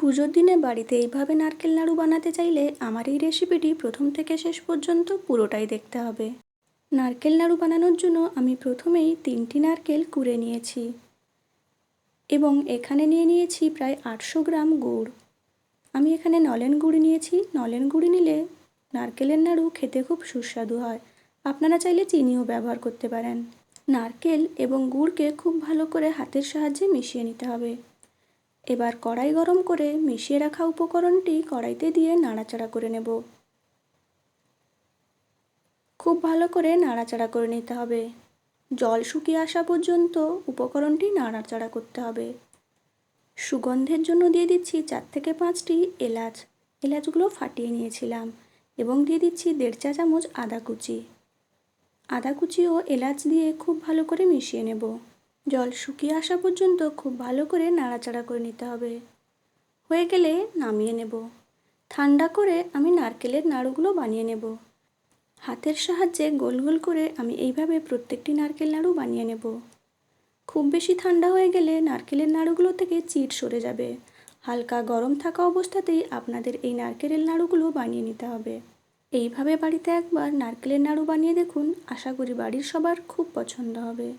পুজোর দিনে বাড়িতে এইভাবে নারকেল নাড়ু বানাতে চাইলে আমার এই রেসিপিটি প্রথম থেকে শেষ পর্যন্ত পুরোটাই দেখতে হবে। নারকেল নাড়ু বানানোর জন্য আমি প্রথমেই তিনটি নারকেল কুড়ে নিয়েছি এবং এখানে নিয়ে নিয়েছি প্রায় আটশো গ্রাম গুড়। আমি এখানে নলেন গুড় নিয়েছি। নলেন গুড় নিলে নারকেলের নাড়ু খেতে খুব সুস্বাদু হয়। আপনারা চাইলে চিনিও ব্যবহার করতে পারেন। নারকেল এবং গুড়কে খুব ভালো করে হাতের সাহায্যে মিশিয়ে নিতে হবে। এবার কড়াই গরম করে মিশিয়ে রাখা উপকরণটি কড়াইতে দিয়ে নাড়াচাড়া করে নেব। খুব ভালো করে নাড়াচাড়া করে নিতে হবে। জল শুকিয়ে আসা পর্যন্ত উপকরণটি নাড়াচাড়া করতে হবে। সুগন্ধের জন্য দিয়ে দিচ্ছি চার থেকে পাঁচটি এলাচ। এলাচগুলো ফাটিয়ে নিয়েছিলাম এবং দিয়ে দিচ্ছি দেড় চা চামচ আদা কুচি। আদা কুচি ও এলাচ দিয়ে খুব ভালো করে মিশিয়ে নেব। জল শুকিয়ে আসা পর্যন্ত খুব ভালো করে নাড়াচাড়া করে নিতে হবে। হয়ে গেলে নামিয়ে নেব। ঠান্ডা করে আমি নারকেলের নাড়ুগুলো বানিয়ে নেব। হাতের সাহায্যে গোল গোল করে আমি এইভাবে প্রত্যেকটি নারকেল নাড়ু বানিয়ে নেব। খুব বেশি ঠান্ডা হয়ে গেলে নারকেলের নাড়ুগুলো থেকে চিট সরে যাবে। হালকা গরম থাকা অবস্থাতেই আপনাদের এই নারকেলের নাড়ুগুলো বানিয়ে নিতে হবে। এইভাবে বাড়িতে একবার নারকেলের নাড়ু বানিয়ে দেখুন। আশা করি বাড়ির সবার খুব পছন্দ হবে।